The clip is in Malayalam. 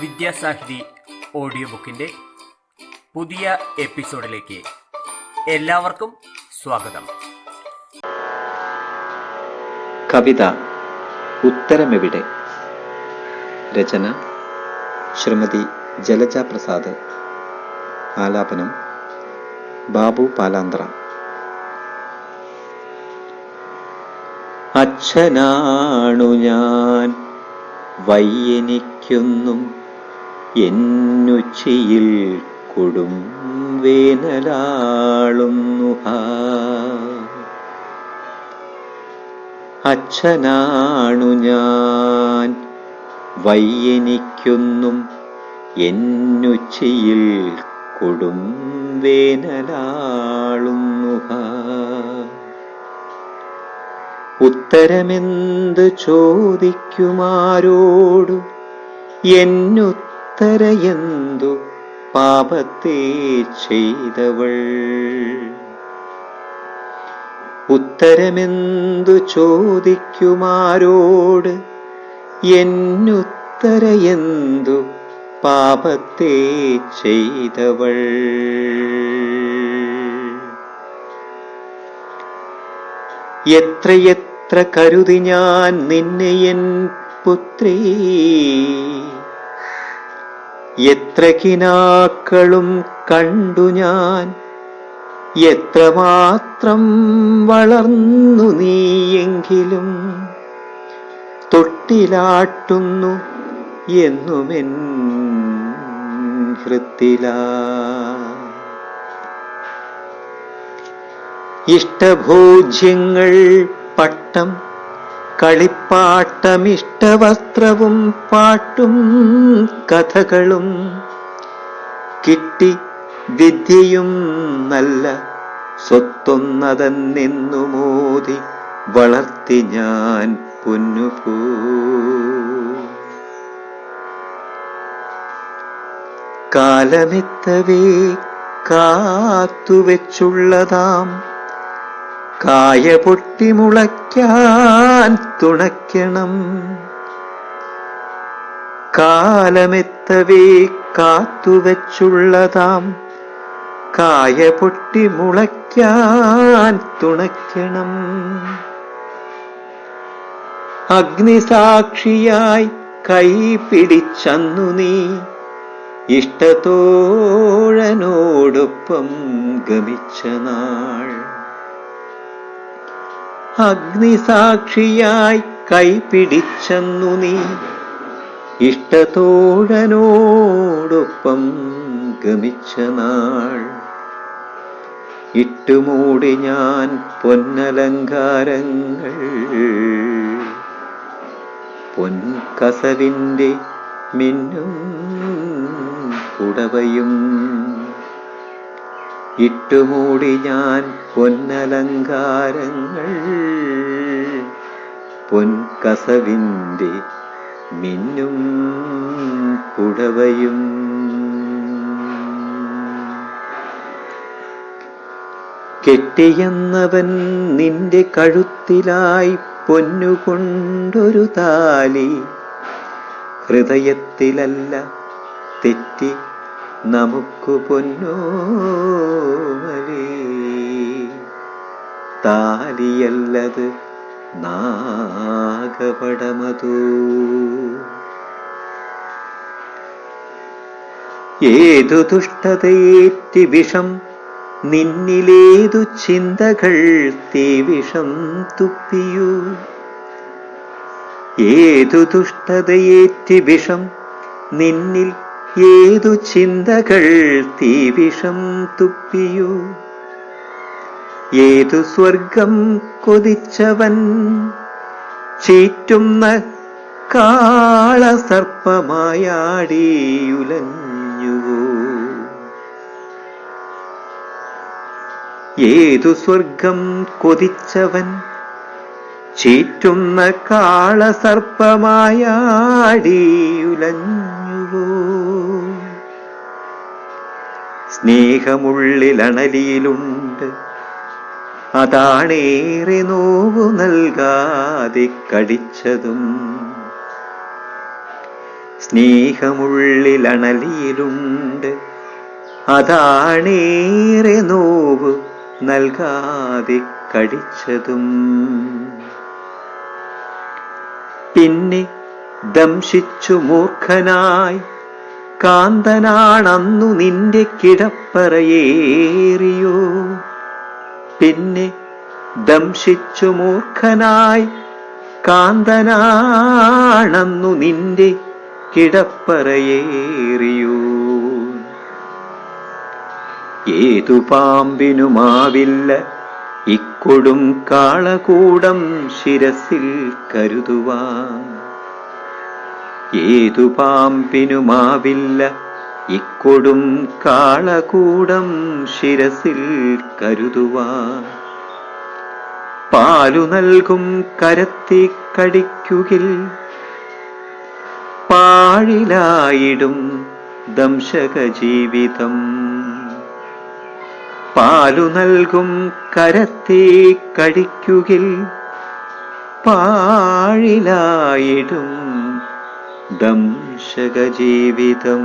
വിദ്യാസാഹിതി ഓഡിയോ ബുക്കിന്റെ പുതിയ എപ്പിസോഡിലേക്ക് എല്ലാവർക്കും സ്വാഗതം. കവിത ഉത്തരമെവിടെ? രചന ശ്രീമതി ജലജ പ്രസാദ് ആലാപനം ബാബു പാലാന്ത്ര. അച്ഛനാണു ഞാൻ വയ്യനിക്കൊന്നും. എന്നുച്ചിയിൽ കൊടും വേനലാളുന്നു അച്ഛനാണു ഞാൻ വയ്യനിക്കൊന്നും എന്നുച്ചയിൽ കൊടും വേനലാളുന്നു ഉത്തരമെന്ത് ചോദിക്കുമാരോടു എന്നുത്തരയെന്തു പാപത്തെ ചെയ്തവൾ? ഉത്തരമെന്തു ചോദിക്കുമാരോട്? എന്നുത്തരയെന്തു പാപത്തെ ചെയ്തവൾ? എത്രയെത്ര കരുതി ഞാൻ നിന്നെ എൻ പുത്രീ? എത്ര കിനാക്കളും കണ്ടു ഞാൻ. എത്ര മാത്രം വളർന്നു നീയെങ്കിലും തൊട്ടിലാട്ടുന്നു എന്നുമെൻ ഹൃത്തില. ഇഷ്ടഭോജ്യങ്ങൾ പട്ടം കളിപ്പാട്ടം ഇഷ്ടവസ്ത്രവും പാട്ടും കഥകളും കിട്ടി വിദ്യയും നല്ല സ്വത്തൊന്നതെന്നു മോദി വളർത്തി ഞാൻ പൊന്നുപൂ. കാലമെത്തവേ കാത്തുവെച്ചുള്ളതാം കായ പൊട്ടി മുളയ്ക്കാൻ തുണയ്ക്കണം. കാലമെത്തവേ കാത്തുവച്ചുള്ളതാം. കായ പൊട്ടി മുളയ്ക്കാൻ തുണയ്ക്കണം. അഗ്നിസാക്ഷിയായി കൈ പിടിച്ചന്നു നീ. ഇഷ്ടത്തോഴനോടൊപ്പം ഗമിച്ച നാൾ. അഗ്നിസാക്ഷിയായി കൈപിടിച്ചെന്നു നീ. ഇഷ്ടത്തോഴനോടൊപ്പം ഗമിച്ച നാൾ. ഇട്ടുമൂടി ഞാൻ പൊന്നലങ്കാരങ്ങൾ. പൊൻകസവിന്റെ മിന്നും പുടവയും ഇട്ടുമൂടി ഞാൻ പൊന്നലങ്കാരങ്ങൾ. പൊൻകസവിന്റെ മിന്നും പുടവയും. കെട്ടിയെന്നവൻ നിന്റെ കഴുത്തിലായി പൊന്നുകൊണ്ടൊരു താലി. ഹൃദയത്തിലല്ല തെറ്റി നമുക്കു പൊന്നോമലി താലിയല്ലത് നാഗപടമതു. ഏതു ദുഷ്ടതയേറ്റി വിഷം നിന്നിലേതു ചിന്തകൾ തീവിഷം തുപ്പിയു. ഏതു ദുഷ്ടതയേറ്റി വിഷം നിന്നിൽ ഏതു ചിന്തകൾ തീവിഷം തുപ്പിയു? ഏതു സ്വർഗം കൊതിച്ചവൻ ചീറ്റുന്ന കാളസർപ്പമായാടിയുലഞ്ഞുവോ? ഏതു സ്വർഗം കൊതിച്ചവൻ ചീറ്റുന്ന കാളസർപ്പമായാടിയുലഞ്ഞുവോ സ്നേഹമുള്ളിലണലിയിലുണ്ട്. അതാണേറെ നോവു നൽകാതെ കടിച്ചതും. സ്നേഹമുള്ളിലണലിയിലുണ്ട്. അതാണേറെ നോവ് നൽകാതെ കടിച്ചതും. പിന്നെ ദംശിച്ചു മൂർഖനായി കാന്തനാണന്നു നിന്റെ കിടപ്പറയേറിയോ? പിന്നെ ദംശിച്ചു മൂർഖനായി കാന്തനാണന്നു നിന്റെ കിടപ്പറയേറിയോ? ഏതു പാമ്പിനുമാവില്ല ഇക്കൊടും കാളകൂടം ശിരസിൽ കരുതുവാൻ. ഏതു പാമ്പിനുമാവില്ല ഇക്കൊടും കാളകൂടം ശിരസിൽ കരുതുവാൻ. പാലു നൽകും കരത്തി കടിക്കുകിൽ. പാഴിലായിടും ദംശക ജീവിതം പാലു നൽകും കരത്തി കടിക്കുകിൽ. പാഴിലായിടും ദംശക ജീവിതം